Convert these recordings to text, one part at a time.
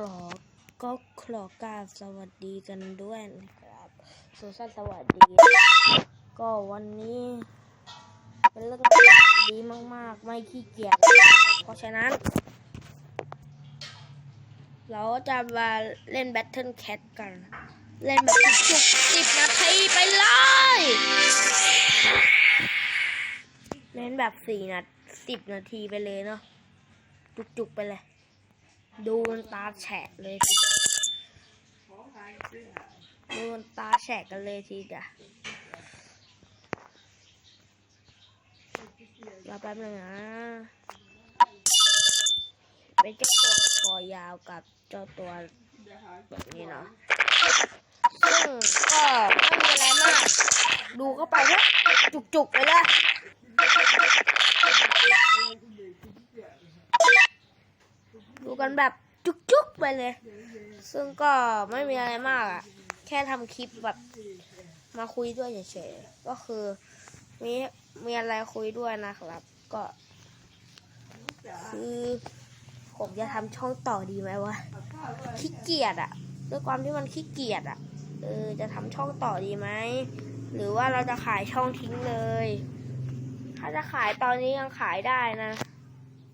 อก็ขอกราบสวัสดีกันด้วยนะครับสุสันสวัสดี ก็วันนี้ เป็นเรื่องดีมาก ๆ ไม่ขี้เกียจเพราะฉะนั้น เราจะมาเล่น Battle Cat กัน เล่นแบบจุกๆสิบนาทีไปเลยเล่นแบบสี่นาสิบนาทีไปเลยเนาะจุกๆไปเลย ดูมันตาแฉะเลยทีเดียวดูมันตาแฉะกันเลยทีเดียวรอแป๊บนึงนะเป็นเจ้าตัวคอยาวกับเจ้าตัวแบบนี้เนาะซึ่งก็ไม่มีอะไรมาก ดูเข้าไปเนี่ยจุกๆไปเลย ดู กันแบบจุกๆไปเลย ซึ่งก็ไม่มีอะไรมากอะ่ะแค่ทำคลิปแบบมาคุยด้วยเฉยๆ ก็คือมีมีอะไรคุยด้วยนะครับ ก็ คือผมจะทำช่องต่อดีไหมวะขี้เกียจอะ่ะด้วยความที่มันขี้เกียจอะ่ะเออจะทำช่องต่อดีไหมหรือว่าเราจะขายช่องทิ้งเลย ถ้าจะขายตอนนี้ยังขายได้นะ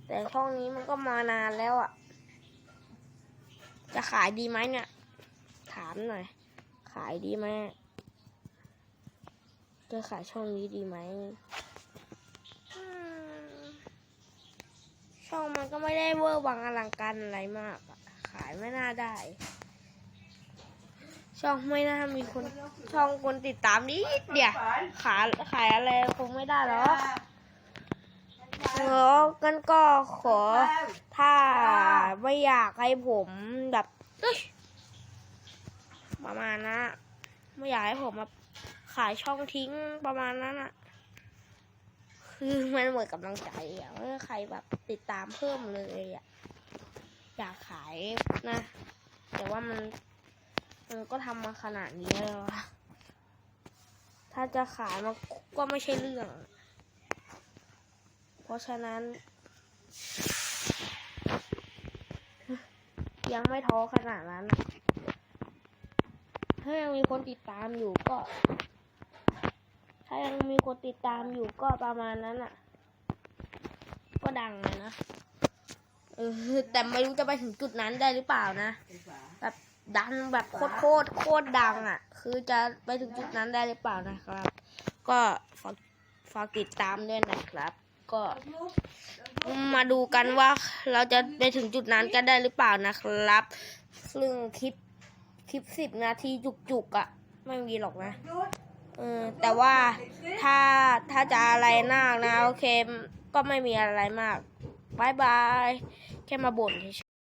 แต่ช่องนี้มันก็มานานแล้วอะ่ะ จะขายดีไหมเนี่ย ถามหน่อย ขายดีไหมจะขายช่องนี้ดีไหม ช่องมันก็ไม่ได้เวอร์วังอลังการอะไรมากอะขายไม่น่าได้ ช่องไม่น่ามีคน ช่องคนติดตามนิดเดียวขายขายอะไรคงไม่ได้หรอก เออกันก็ขอ ถ้าไม่อยากให้ผมแบบประมาณนะไม่อยากให้ผมมาขายช่องทิ้งประมาณนั้นอะคือมันหมือนกำลังใจอะว่าใครแบบติดตามเพิ่มเลยอะอยากขายนะ แต่ว่ามันมันก็ทำมาขนาดนี้แล้วถ้าจะขายมันก็ไม่ใช่เรื่อง เพราะฉะนั้น ยังไม่ท้อขนาดนั้น ถ้ายังมีคนติดตามอยู่ก็ ถ้ายังมีคนติดตามอยู่ก็ประมาณนั้นอะ ก็ดังเลยนะเออแต่ไม่รู้จะไปถึงจุดนั้นได้หรือเปล่านะแบบดังแบบโคตรโคตรโคตรดังอะ คือจะไปถึงจุดนั้นได้หรือเปล่านะครับ ก็ฝากฝากติดตามด้วยนะครับ ก็มาดูกันว่าเราจะไปถึงจุดนั้นกันได้หรือเปล่านะครับ ซึ่งคลิปคลิปสิบนาทีจุกๆอะ่ะ ไม่มีหรอกนะเออแต่ว่าถ้าถ้าจะอะไรมากนะ โอเค ก็ไม่มีอะไรมากบายบาย แค่มาบ่นเฉย